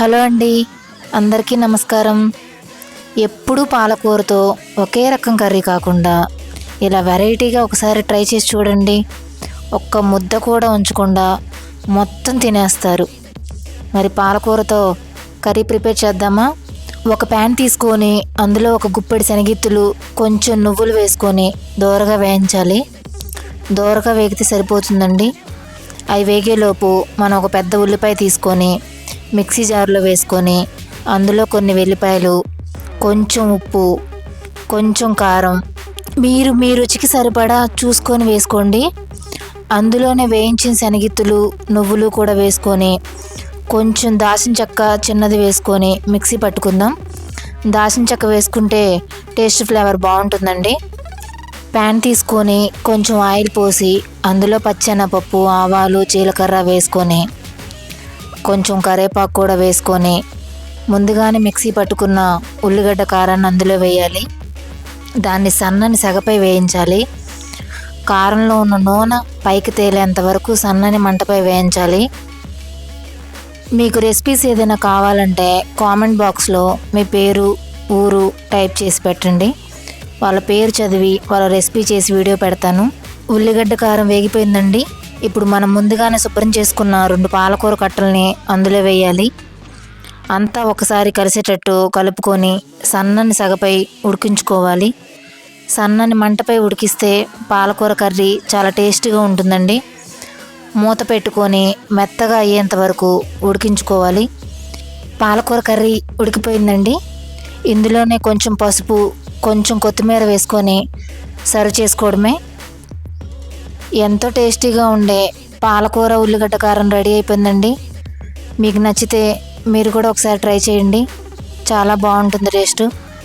Hello అండి. అందరికీ నమస్కారం. ఎప్పుడూ పాలకూరతో ఒకే రకం కర్రీ కాకుండా ఇలా వెరైటీగా ఒకసారి ట్రై చేసి చూడండి. ఒక్క ముద్ద కూడా ఉంచకుండా మొత్తం తినేస్తారు. మరి పాలకూరతో కర్రీ ప్రిపేర్ చేద్దామా? ఒక ప్యాన్ తీసుకొని అందులో ఒక గుప్పెడి శనగిత్తులు కొంచెం నువ్వులు వేసుకొని దోరగా వేయించాలి. దోరగా వేగితే సరిపోతుందండి. అవి వేగేలోపు మనం ఒక పెద్ద ఉల్లిపాయ తీసుకొని మిక్సీ జార్లో వేసుకొని అందులో కొన్ని వెల్లిపాయలు కొంచెం ఉప్పు కొంచెం కారం. మీరు మీ రుచికి సరిపడా చూసుకొని వేసుకోండి. అందులోనే వేయించిన శనగిత్తులు నువ్వులు కూడా వేసుకొని కొంచెం దాచిన చెక్క చిన్నది వేసుకొని మిక్సీ పట్టుకుందాం. దాచిన చెక్క వేసుకుంటే టేస్ట్ ఫ్లేవర్ బాగుంటుందండి. ప్యాన్ తీసుకొని కొంచెం ఆయిల్ పోసి అందులో పచ్చెనపప్పు ఆవాలు జీలకర్ర వేసుకొని కొంచెం కరేపాకు కూడా వేసుకొని ముందుగానే మిక్సీ పట్టుకున్న ఉల్లిగడ్డ కారాన్ని అందులో వేయాలి. దాన్ని సన్నని సెగపై వేయించాలి. కారంలో ఉన్న నూనె పైకి తేలేంత వరకు సన్నని మంటపై వేయించాలి. మీకు రెసిపీస్ ఏదైనా కావాలంటే కామెంట్ బాక్స్లో మీ పేరు ఊరు టైప్ చేసి పెట్టండి. వాళ్ళ పేరు చదివి వాళ్ళ రెసిపీ చేసి వీడియో పెడతాను. ఉల్లిగడ్డ కారం వేగిపోయిందండి. ఇప్పుడు మనం ముందుగానే శుభ్రం చేసుకున్న రెండు పాలకూర కట్టల్ని అందులో వేయాలి. అంతా ఒకసారి కలిసేటట్టు కలుపుకొని సన్నని సగపై ఉడికించుకోవాలి. సన్నని మంటపై ఉడికిస్తే పాలకూర కర్రీ చాలా టేస్టీగా ఉంటుందండి. మూత పెట్టుకొని మెత్తగా అయ్యేంత వరకు ఉడికించుకోవాలి. పాలకూర కర్రీ ఉడికిపోయిందండి. ఇందులోనే కొంచెం పసుపు కొంచెం కొత్తిమీర వేసుకొని సర్వ్ చేసుకోవడమే. ఎంతో టేస్టీగా ఉండే పాలకూర ఉల్లిగడ్డ కారం రెడీ అయిపోయిందండి. మీకు నచ్చితే మీరు కూడా ఒకసారి ట్రై చేయండి. చాలా బాగుంటుంది టేస్ట్.